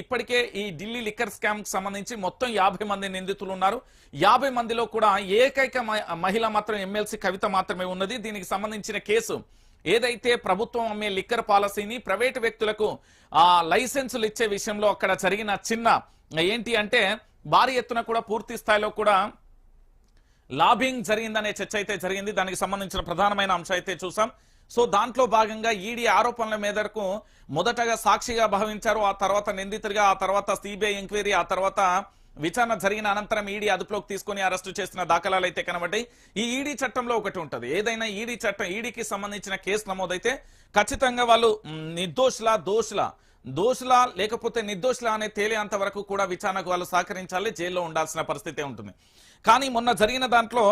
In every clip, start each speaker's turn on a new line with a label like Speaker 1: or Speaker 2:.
Speaker 1: ఇప్పటికే ఈ ఢిల్లీ లిక్కర్ స్కామ్కు సంబంధించి మొత్తం యాభై మంది నిందితులు ఉన్నారు యాభై మందిలో కూడా ఏకైక మహిళ మాత్రం ఎమ్మెల్సీ కవిత మాత్రమే ఉన్నది. దీనికి సంబంధించిన కేసు ఏదైతే ప్రభుత్వం అమ్మే లిక్కర్ పాలసీని ప్రైవేటు వ్యక్తులకు ఆ లైసెన్సులు ఇచ్చే విషయంలో అక్కడ జరిగిన చిన్న ఏంటి అంటే భారీ ఎత్తున కూడా పూర్తి స్థాయిలో కూడా లాబింగ్ జరిగిందనే చర్చ అయితే జరిగింది. దానికి సంబంధించిన ప్రధానమైన అంశం అయితే చూసాం. సో దాంట్లో భాగంగా ఈడీ ఆరోపణల మేరకు మొదటగా సాక్షిగా భావించారు. ఆ తర్వాత నిందితుడిగా ఆ తర్వాత సిబిఐ ఎంక్వైరీ ఆ తర్వాత విచారణ జరిగిన అనంతరం ఈడీ అదుపులోకి తీసుకుని అరెస్టు చేసిన దాఖలాలు అయితే కనబడ్డాయి. ఈ ఈడీ చట్టంలో ఒకటి ఉంటుంది. ఏదైనా ఈడీ చట్టం ఈడీకి సంబంధించిన కేసు నమోదైతే ఖచ్చితంగా వాళ్ళు నిర్దోషుల దోషుల దోషులా లేకపోతే నిర్దోషులా అనే తేలేంత వరకు కూడా విచారణకు వాళ్ళు సహకరించాలి. జైల్లో ఉండాల్సిన పరిస్థితి ఉంటుంది. కానీ మొన్న జరిగిన దాంట్లో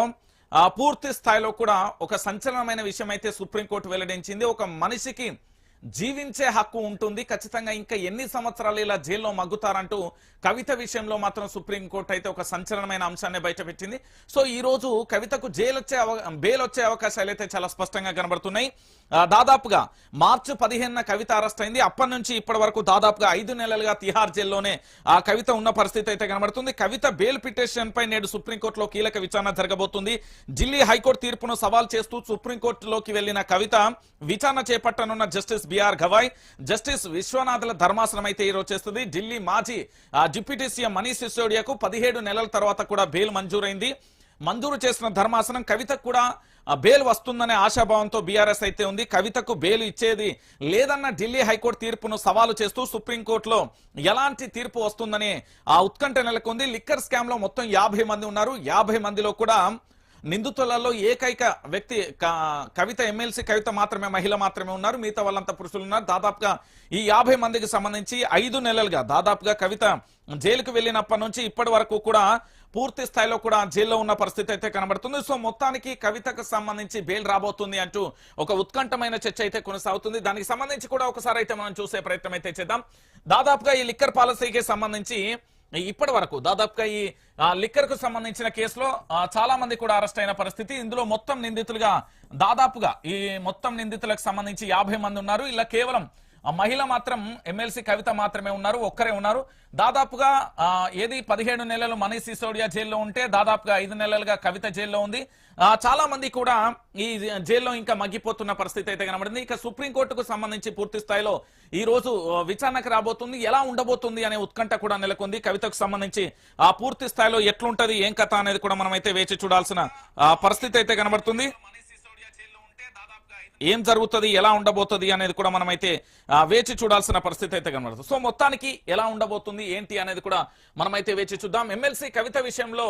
Speaker 1: పూర్తి స్థాయిలో కూడా ఒక సంచలనమైన విషయం అయితే సుప్రీంకోర్టు వెల్లడించింది. ఒక మనిషికి జీవించే హక్కు ఉంటుంది. ఖచ్చితంగా ఇంకా ఎన్ని సంవత్సరాలు ఇలా జైల్లో మగ్గుతారంటూ కవిత విషయంలో మాత్రం సుప్రీంకోర్టు అయితే ఒక సంచలనమైన అంశాన్ని బయటపెట్టింది. సో ఈ రోజు కవితకు జైలు వచ్చే బెయిల్ వచ్చే అవకాశాలు అయితే చాలా స్పష్టంగా కనబడుతున్నాయి. దాదాపుగా మార్చి పదిహేనున కవిత అరెస్ట్ అయింది. అప్పటి నుంచి ఇప్పటి వరకు దాదాపుగా ఐదు నెలలుగా తిహార్ జైల్లోనే ఆ కవిత ఉన్న పరిస్థితి అయితే కనబడుతుంది. కవిత బెయిల్ పిటిషన్ పై నేడు సుప్రీంకోర్టులో కీలక విచారణ జరగబోతుంది. ఢిల్లీ హైకోర్టు తీర్పును సవాల్ చేస్తూ సుప్రీంకోర్టులోకి వెళ్ళిన కవిత విచారణ చేపట్టనున్న justice B R Gavai justice Vishwanathula ధర్మాసనం అయితే ఈరోజు చేస్తుంది. ఢిల్లీ మాజీ డిప్యూటీ సీఎం మనీష్ సిసోడియాకు పదిహేడు నెలల తర్వాత కూడా బెయిల్ మంజూరైంది. మంజూరు చేసిన ధర్మాసనం కవితకు కూడా బెయిల్ వస్తుందనే ఆశాభావంతో బీఆర్ఎస్ అయితే ఉంది. కవితకు బెయిల్ ఇచ్చేది లేదన్న ఢిల్లీ హైకోర్టు తీర్పును సవాలు చేస్తూ సుప్రీంకోర్టులో ఎలాంటి తీర్పు వస్తుందని ఆ ఉత్కంఠ నెలకొంది. లిక్కర్ స్కామ్లో మొత్తం యాభై మంది ఉన్నారు. యాభై మందిలో కూడా నిందితులలో ఏకైక వ్యక్తి కవిత ఎమ్మెల్సీ కవిత మాత్రమే మహిళ మాత్రమే ఉన్నారు. మిగతా వాళ్ళంతా పురుషులు ఉన్నారు. దాదాపుగా ఈ యాభై మందికి సంబంధించి ఐదు నెలలుగా దాదాపుగా కవిత జైలుకు వెళ్ళినప్పటి నుంచి ఇప్పటి వరకు కూడా పూర్తి స్థాయిలో కూడా జైల్లో ఉన్న పరిస్థితి అయితే కనబడుతుంది. సో మొత్తానికి కవితకు సంబంధించి బెయిల్ రాబోతుంది అంటూ ఒక ఉత్కంఠమైన చర్చ అయితే కొనసాగుతుంది. దానికి సంబంధించి కూడా ఒకసారి అయితే మనం చూసే ప్రయత్నం అయితే చేద్దాం. దాదాపుగా ఈ లిక్కర్ పాలసీకి సంబంధించి ఇప్పటి వరకు దాదాపుగా ఈ లిక్కర్కు సంబంధించిన కేసులో చాలా మంది కూడా అరెస్ట్ అయిన పరిస్థితి. ఇందులో మొత్తం నిందితులుగా దాదాపుగా ఈ మొత్తం నిందితులకు సంబంధించి యాభై మంది ఉన్నారు. ఇలా కేవలం ఆ మహిళ మాత్రం ఎమ్మెల్సీ కవిత మాత్రమే ఉన్నారు ఒక్కరే ఉన్నారు. దాదాపుగా ఏది పదిహేడు నెలలు మనీష్ సిసోడియా జైల్లో ఉంటే దాదాపుగా ఐదు నెలలుగా కవిత జైల్లో ఉంది. చాలా మంది కూడా ఈ జైల్లో ఇంకా మగ్గిపోతున్న పరిస్థితి అయితే కనబడింది. ఇక సుప్రీంకోర్టుకు సంబంధించి పూర్తి స్థాయిలో ఈ రోజు విచారణకు రాబోతుంది. ఎలా ఉండబోతుంది అనే ఉత్కంఠ కూడా నెలకొంది. కవితకు సంబంధించి ఆ పూర్తి స్థాయిలో ఎట్లుంటది ఏం కథ అనేది కూడా మనం అయితే వేచి చూడాల్సిన ఆ, పరిస్థితి అయితే కనబడుతుంది. ఏం జరుగుతుంది ఎలా ఉండబోతుంది అనేది కూడా మనమైతే వేచి చూడాల్సిన పరిస్థితి అయితే కనబడుతుంది. సో మొత్తానికి ఎలా ఉండబోతుంది ఏంటి అనేది కూడా మనమైతే వేచి చూద్దాం. ఎమ్మెల్సీ కవిత విషయంలో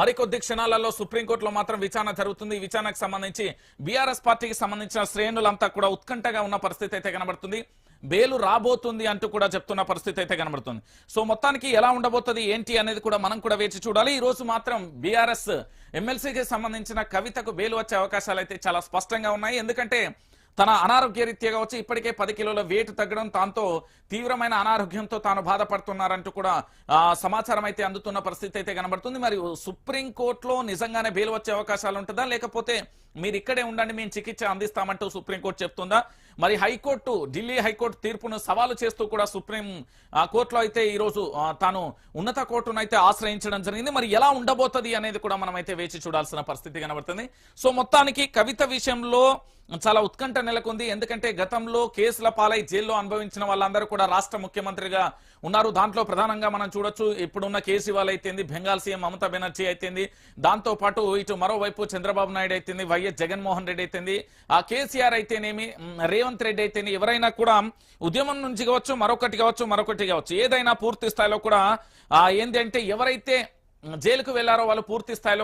Speaker 1: మరికొద్ది క్షణాలలో సుప్రీంకోర్టులో మాత్రం విచారణ జరుగుతుంది. ఈ విచారణకు సంబంధించి బీఆర్ఎస్ పార్టీకి సంబంధించిన శ్రేణులంతా కూడా ఉత్కంఠగా ఉన్న పరిస్థితి అయితే కనబడుతుంది. బేలు రాబోతుంది అంటూ కూడా చెప్తున్న పరిస్థితి అయితే కనబడుతుంది. సో మొత్తానికి ఎలా ఉండబోతుంది ఏంటి అనేది కూడా మనం కూడా వేచి చూడాలి. ఈ రోజు మాత్రం బీఆర్ఎస్ ఎమ్మెల్సీకి సంబంధించిన కవితకు బెయిల్ వచ్చే అవకాశాలు అయితే చాలా స్పష్టంగా ఉన్నాయి. ఎందుకంటే తన అనారోగ్య రీత్యాగా వచ్చి ఇప్పటికే పది కిలోల వెయిట్ తగ్గడం తాంతో తీవ్రమైన అనారోగ్యంతో తాను బాధపడుతున్నారంటూ కూడా సమాచారం అయితే అందుతున్న పరిస్థితి అయితే కనబడుతుంది. మరి సుప్రీం కోర్టులో నిజంగానే బెయిల్ వచ్చే అవకాశాలు ఉంటుందా? లేకపోతే మీరు ఇక్కడే ఉండండి మేము చికిత్స అందిస్తామంటూ సుప్రీంకోర్టు చెప్తుందా? మరి హైకోర్టు ఢిల్లీ హైకోర్టు తీర్పును సవాలు చేస్తూ కూడా సుప్రీం కోర్టులో అయితే ఈరోజు తాను ఉన్నత కోర్టును అయితే ఆశ్రయించడం జరిగింది. మరి ఎలా ఉండబోతది అనేది కూడా మనం అయితే వేచి చూడాల్సిన పరిస్థితి కనబడుతుంది. సో మొత్తానికి కవిత విషయంలో చాలా ఉత్కంఠ నెలకొంది. ఎందుకంటే గతంలో కేసుల పాలై జైల్లో అనుభవించిన వాళ్ళందరూ కూడా రాష్ట్ర ముఖ్యమంత్రిగా ఉన్నారు. దాంట్లో ప్రధానంగా మనం చూడొచ్చు ఇప్పుడున్న కేసీవాల్ అయితేంది బెంగాల్ సీఎం మమతా బెనర్జీ అయితేంది దాంతో పాటు ఇటు మరోవైపు చంద్రబాబు నాయుడు అయితేంది వైఎస్ జగన్మోహన్ రెడ్డి అయితేంది ఆ కేసీఆర్ అయితేనేమి రేవంత్ రెడ్డి అయితేనే ఎవరైనా కూడా ఉద్యమం నుంచి కావచ్చు మరొకటి కావచ్చు మరొకటి కావచ్చు ఏదైనా పూర్తి స్థాయిలో కూడా ఆ, ఏంది అంటే ఎవరైతే జైలుకు వెళ్ళారో వాళ్ళు పూర్తి స్థాయిలో